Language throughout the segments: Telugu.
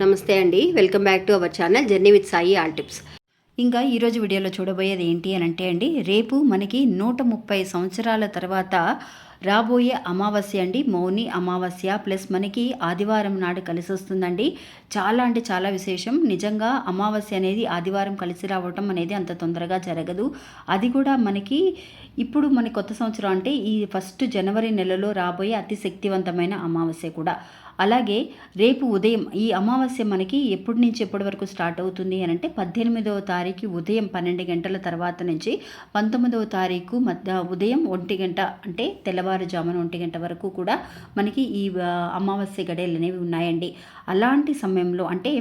నమస్తే అండి. Welcome back to our channel journey with Sai all tips. ఇంకా ఈరోజు వీడియోలో చూడబోయేది ఏంటి అని అంటే అండి రేపు మనకి నూట ముప్పై సంవత్సరాల తర్వాత రాబోయే అమావాస్య అండి మౌని అమావాస్య ప్లస్ మనకి ఆదివారం నాడు కలిసి వస్తుందండి. చాలా అంటే చాలా విశేషం. నిజంగా అమావాస్య అనేది ఆదివారం కలిసి రావటం అనేది అంత తొందరగా జరగదు. అది కూడా మనకి ఇప్పుడు మన కొత్త సంవత్సరం అంటే ఈ ఫస్ట్ జనవరి నెలలో రాబోయే అతి శక్తివంతమైన అమావాస్య కూడా. అలాగే రేపు ఉదయం ఈ అమావాస్య మనకి ఎప్పటి నుంచి ఎప్పటి వరకు స్టార్ట్ అవుతుంది అని అంటే పద్దెనిమిదవ తారీఖు ఉదయం పన్నెండు గంటల తర్వాత నుంచి పంతొమ్మిదవ తారీఖు మధ్య ఉదయం ఒంటి గంట అంటే తెల్లవారుజామున ఒంటి గంట వరకు కూడా మనకి ఈ అమావాస్య గడియలు అనేవి ఉన్నాయండి. అలాంటి సమయంలో అంటే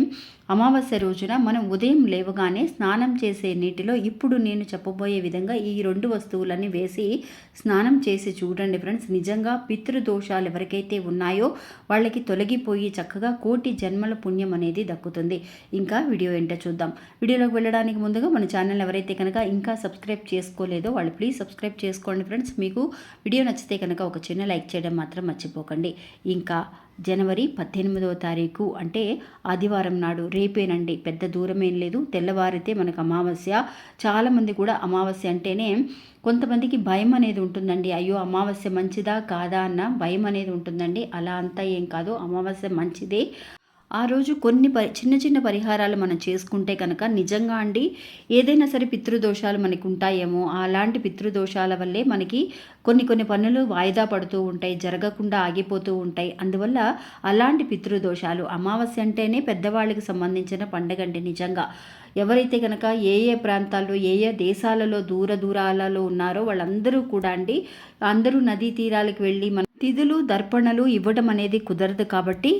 అమావాస్య రోజున మనం ఉదయం లేవగానే స్నానం చేసే నీటిలో ఇప్పుడు నేను చెప్పబోయే విధంగా ఈ రెండు వస్తువులన్నీ వేసి స్నానం చేసి చూడండి ఫ్రెండ్స్. నిజంగా పితృదోషాలు ఎవరికైతే ఉన్నాయో వాళ్ళకి తొలగిపోయి చక్కగా కోటి జన్మల పుణ్యం అనేది దక్కుతుంది. ఇంకా వీడియో ఏంటో చూద్దాం. వీడియోలోకి వెళ్ళడానికి ముందుగా మన ఛానల్ ఎవరైతే కనుక ఇంకా సబ్స్క్రైబ్ చేసుకోలేదో వాళ్ళు ప్లీజ్ సబ్స్క్రైబ్ చేసుకోండి ఫ్రెండ్స్. మీకు వీడియో నచ్చితే కనుక ఒక చిన్న లైక్ చేయడం మాత్రం మర్చిపోకండి. ఇంకా జనవరి పద్దెనిమిదవ తారీఖు అంటే ఆదివారం నాడు. రేపేనండి. పెద్ద దూరం ఏం లేదు. తెల్లవారితే మనకు అమావాస్య. చాలామంది కూడా అమావాస్య అంటేనే కొంతమందికి భయం అనేది ఉంటుందండి. అయ్యో అమావాస్య మంచిదా కాదా అన్న భయం అనేది ఉంటుందండి. అలా అంతా ఏం కాదు. అమావాస్య మంచిదే. ఆ రోజు కొన్ని పరి చిన్న చిన్న పరిహారాలు మనం చేసుకుంటే కనుక నిజంగా అండి ఏదైనా సరే పితృదోషాలు మనకు ఉంటాయేమో అలాంటి పితృదోషాల వల్లే మనకి కొన్ని కొన్ని పనులు వాయిదా పడుతూ ఉంటాయి జరగకుండా ఆగిపోతూ ఉంటాయి. అందువల్ల అలాంటి పితృదోషాలు అమావాస్య అంటేనే పెద్దవాళ్ళకి సంబంధించిన పండగ అండి నిజంగా. ఎవరైతే కనుక ఏ ఏ ప్రాంతాల్లో ఏ ఏ దేశాలలో దూర దూరాలలో ఉన్నారో వాళ్ళందరూ కూడా అండి అందరూ నదీ తీరాలకు వెళ్ళి మన తిథులు దర్పణలు ఇవ్వడం అనేది కుదరదు కాబట్టి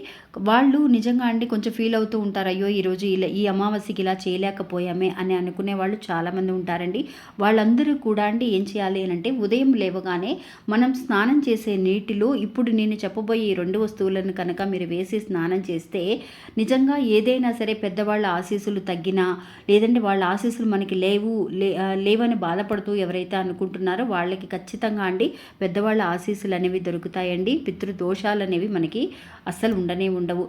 వాళ్ళు నిజంగా అండి కొంచెం ఫీల్ అవుతూ ఉంటారు అయ్యో ఈరోజు ఇలా ఈ అమావాస్యకి ఇలా చేయలేకపోయామే అని అనుకునే వాళ్ళు చాలామంది ఉంటారండి. వాళ్ళందరూ కూడా అండి ఏం చేయాలి అని అంటే ఉదయం లేవగానే మనం స్నానం చేసే నీటిలో ఇప్పుడు నేను చెప్పబోయే ఈ రెండు వస్తువులను కనుక మీరు వేసి స్నానం చేస్తే నిజంగా ఏదైనా సరే పెద్దవాళ్ళ ఆశీస్సులు తగ్గినా లేదంటే వాళ్ళ ఆశీస్సులు మనకి లేవు లే లేవని బాధపడుతూ ఎవరైతే అనుకుంటున్నారో వాళ్ళకి ఖచ్చితంగా అండి పెద్దవాళ్ళ ఆశీస్సులు అనేవి దొరుకుతాయి. దొరుకుతాయండి పితృదోషాలు అనేవి మనకి అస్సలు ఉండనే ఉండవు.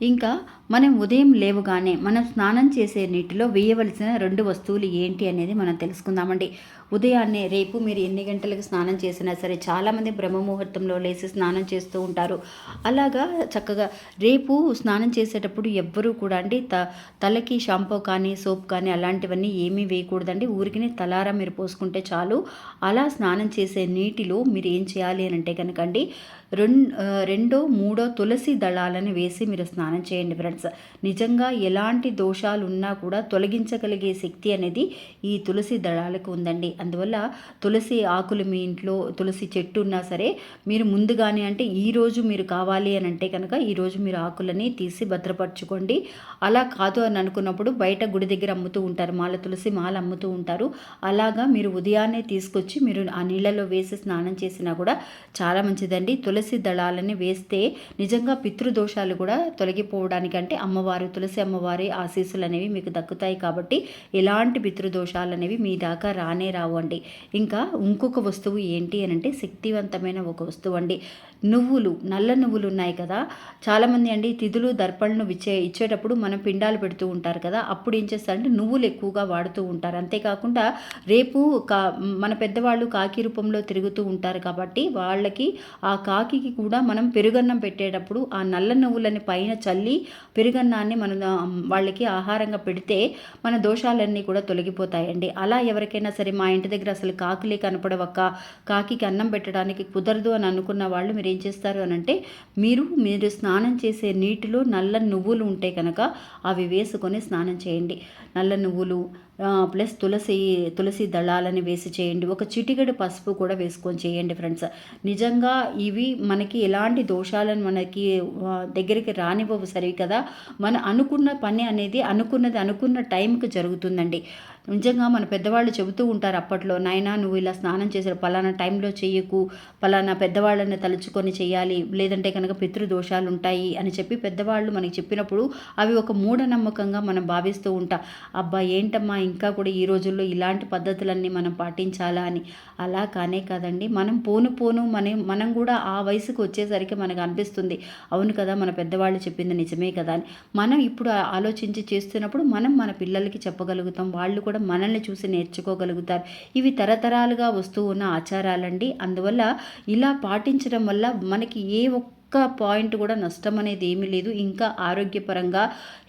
ఇంకా మనం ఉదయం లేవగానే మనం స్నానం చేసే నీటిలో వేయవలసిన రెండు వస్తువులు ఏంటి అనేది మనం తెలుసుకుందామండి. ఉదయాన్నే రేపు మీరు ఎన్ని గంటలకు స్నానం చేసినా సరే చాలామంది బ్రహ్మ ముహూర్తంలో లేచి స్నానం చేస్తూ ఉంటారు. అలాగా చక్కగా రేపు స్నానం చేసేటప్పుడు ఎవ్వరూ కూడా అండి త తలకి షాంపూ కానీ సోప్ కానీ అలాంటివన్నీ ఏమీ వేయకూడదండి. ఊరికినే తలారా మీరు పోసుకుంటే చాలు. అలా స్నానం చేసే నీటిలో మీరు ఏం చేయాలి అని అంటే కనుకండి రెం రెండో మూడో తులసి దళాలను వేసి మీరు స్నానం చేయండి ఫ్రెండ్స్. నిజంగా ఎలాంటి దోషాలు ఉన్నా కూడా తొలగించగలిగే శక్తి అనేది ఈ తులసి దళాలకు ఉందండి. అందువల్ల తులసి ఆకులు మీ ఇంట్లో తులసి చెట్టు ఉన్నా సరే మీరు ముందుగానే అంటే ఈరోజు మీరు కావాలి అని అంటే కనుక ఈరోజు మీరు ఆకులని తీసి భద్రపరచుకోండి. అలా కాదు అని అనుకున్నప్పుడు బయట గుడి దగ్గర అమ్ముతూ ఉంటారు. మాల తులసి మాల అమ్ముతూ ఉంటారు. అలాగా మీరు ఉదయాన్నే తీసుకొచ్చి మీరు ఆ నీళ్ళలో వేసి స్నానం చేసినా కూడా చాలా మంచిదండి. తులసి దళాలని వేస్తే నిజంగా పితృదోషాలు కూడా తొలగిపోవడానికంటే అమ్మవారు తులసి అమ్మవారి ఆశీస్సులు అనేవి మీకు దక్కుతాయి కాబట్టి ఎలాంటి పితృదోషాలు అనేవి మీ దాకా రానే రావు. అండి ఇంకా ఇంకొక వస్తువు ఏంటి అని అంటే శక్తివంతమైన ఒక వస్తువు అండి. నువ్వులు నల్ల నువ్వులు ఉన్నాయి కదా. చాలామంది అండి తిథులు దర్పణను ఇచ్చే ఇచ్చేటప్పుడు మనం పిండాలు పెడుతూ ఉంటారు కదా. అప్పుడు ఏం చేస్తారంటే నువ్వులు ఎక్కువగా వాడుతూ ఉంటారు. అంతేకాకుండా రేపు కా మన పెద్దవాళ్ళు కాకి రూపంలో తిరుగుతూ ఉంటారు కాబట్టి వాళ్ళకి ఆ కాకికి కూడా మనం పెరుగన్నం పెట్టేటప్పుడు ఆ నల్ల నువ్వులని పైన చల్లి పెరుగన్నాన్ని మనం వాళ్ళకి ఆహారంగా పెడితే మన దోషాలన్నీ కూడా తొలగిపోతాయండి. అలా ఎవరికైనా సరే మా ఇంటి దగ్గర అసలు కాకులే కనపడవక్క. కాకికి అన్నం పెట్టడానికి కుదరదు అని అనుకున్న వాళ్ళు మీరు ఏం చేస్తారు అని అంటే మీరు మీరు స్నానం చేసే నీటిలో నల్ల నువ్వులు ఉంటాయి కనుక అవి వేసుకొని స్నానం చేయండి. నల్ల నువ్వులు ప్లస్ తులసి తులసి దళాలని వేసి చేయండి. ఒక చిటికెడు పసుపు కూడా వేసుకొని చేయండి ఫ్రెండ్స్. నిజంగా ఇవి మనకి ఎలాంటి దోషాలను మనకి దగ్గరికి రానివ్వవు సరే కదా. మన అనుకున్న పని అనేది అనుకున్నది అనుకున్న టైంకి జరుగుతుందండి. నిజంగా మన పెద్దవాళ్ళు చెబుతూ ఉంటారు అప్పట్లో నాయనా నువ్వు ఇలా స్నానం చేసిన పలానా టైంలో చెయ్యకు పలానా పెద్దవాళ్ళని తలుచుకొని చేయాలి లేదంటే కనుక పితృదోషాలు ఉంటాయి అని చెప్పి పెద్దవాళ్ళు మనకి చెప్పినప్పుడు అవి ఒక మూఢనమ్మకంగా మనం భావిస్తూ ఉంటాం. అబ్బా ఏంటమ్మా ఇంకా కూడా ఈ రోజుల్లో ఇలాంటి పద్ధతులన్నీ మనం పాటించాలా అని. అలా కానే కాదండి మనం పోను పోను మనం మనం కూడా ఆ వయసుకు వచ్చేసరికి మనకు అనిపిస్తుంది అవును కదా మన పెద్దవాళ్ళు చెప్పింది నిజమే కదా అని. మనం ఇప్పుడు ఆలోచించి చేస్తున్నప్పుడు మనం మన పిల్లలకి చెప్పగలుగుతాం వాళ్ళు కూడా కూడా మనల్ని చూసి నేర్చుకోగలుగుతారు. ఇవి తరతరాలుగా వస్తూ ఉన్న ఆచారాలండి. అందువల్ల ఇలా పాటించడం వల్ల మనకి ఏ ఒక్క పాయింట్ కూడా నష్టం అనేది ఏమీ లేదు. ఇంకా ఆరోగ్యపరంగా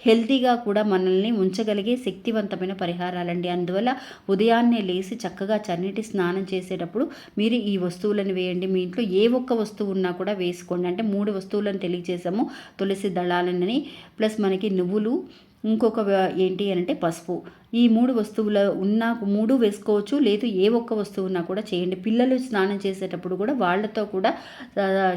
హెల్తీగా కూడా మనల్ని ఉంచగలిగే శక్తివంతమైన పరిహారాలండి. అందువల్ల ఉదయాన్నే లేచి చక్కగా చన్నీటి స్నానం చేసేటప్పుడు మీరు ఈ వస్తువులను వేయండి. మీ ఇంట్లో ఏ ఒక్క వస్తువు ఉన్నా కూడా వేసుకోండి. అంటే మూడు వస్తువులను తెలియజేసాము తులసి దళాలని ప్లస్ మనకి నువ్వులు ఇంకొక ఏంటి అని అంటే పసుపు. ఈ మూడు వస్తువుల ఉన్న మూడు వేసుకోవచ్చు లేదు ఏ ఒక్క వస్తువున్నా కూడా చేయండి. పిల్లలు స్నానం చేసేటప్పుడు కూడా వాళ్ళతో కూడా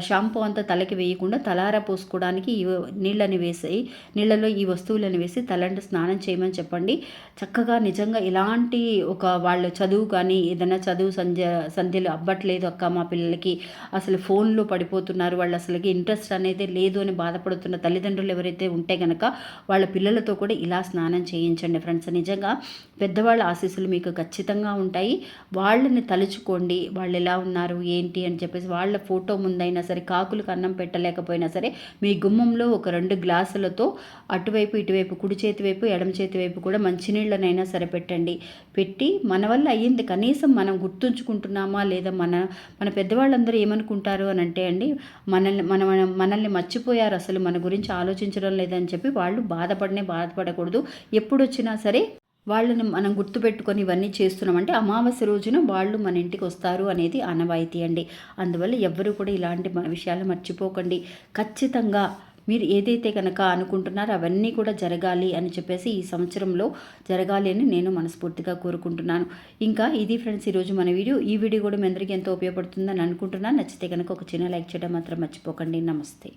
షాంపూ అంతా తలకి వేయకుండా తలారా పోసుకోవడానికి ఈ నీళ్ళని వేసి నీళ్ళలో ఈ వస్తువులను వేసి తలంటి స్నానం చేయమని చెప్పండి. చక్కగా నిజంగా ఇలాంటి ఒక వాళ్ళ చదువు కానీ ఏదైనా చదువు సంధ్య సంధ్యలు అవ్వట్లేదు అక్క మా పిల్లలకి. అసలు ఫోన్లో పడిపోతున్నారు వాళ్ళు అసలుకి ఇంట్రెస్ట్ అనేది లేదు అని బాధపడుతున్న తల్లిదండ్రులు ఎవరైతే ఉంటే కనుక వాళ్ళ పిల్లలతో కూడా ఇలా స్నానం చేయించండి ఫ్రెండ్స్. నిజంగా పెద్దవాళ్ళ ఆశీస్సులు మీకు ఖచ్చితంగా ఉంటాయి. వాళ్ళని తలుచుకోండి. వాళ్ళు ఎలా ఉన్నారు? ఏంటి? అని చెప్పేసి వాళ్ళ ఫోటో ముందైనా సరే కాకులకు అన్నం పెట్టలేకపోయినా సరే మీ గుమ్మంలో ఒక రెండు గ్లాసులతో అటువైపు ఇటువైపు కుడి చేతి వైపు ఎడమ చేతి వైపు కూడా మంచినీళ్ళనైనా సరే పెట్టండి. పెట్టి మన వల్ల అయ్యింది కనీసం మనం గుర్తుంచుకుంటున్నామా లేదా మన మన పెద్దవాళ్ళందరూ ఏమనుకుంటారు అని అంటే అండి మనల్ని మన- మనల్ని మర్చిపోయారు అసలు మన గురించి ఆలోచించడం లేదని చెప్పి వాళ్ళు బాధపడనే బాధపడకూడదు. ఎప్పుడు వచ్చినా సరే వాళ్ళని మనం గుర్తుపెట్టుకొని ఇవన్నీ చేస్తున్నామంటే అమావాస్య రోజున వాళ్ళు మన ఇంటికి వస్తారు అనేది ఆనవాయితీ అండి. అందువల్ల ఎవ్వరూ కూడా ఇలాంటి విషయాలు మర్చిపోకండి. ఖచ్చితంగా మీరు ఏదైతే కనుక అనుకుంటున్నారో అవన్నీ కూడా జరగాలి అని చెప్పేసి ఈ సంవత్సరంలో జరగాలి అని నేను మనస్ఫూర్తిగా కోరుకుంటున్నాను. ఇంకా ఇది ఫ్రెండ్స్ ఈరోజు మన వీడియో. ఈ వీడియో కూడా మీ అందరికీ ఎంతో ఉపయోగపడుతుందని అనుకుంటున్నాను. నచ్చితే కనుక ఒక చిన్న లైక్ చేయడం మాత్రం మర్చిపోకండి. నమస్తే.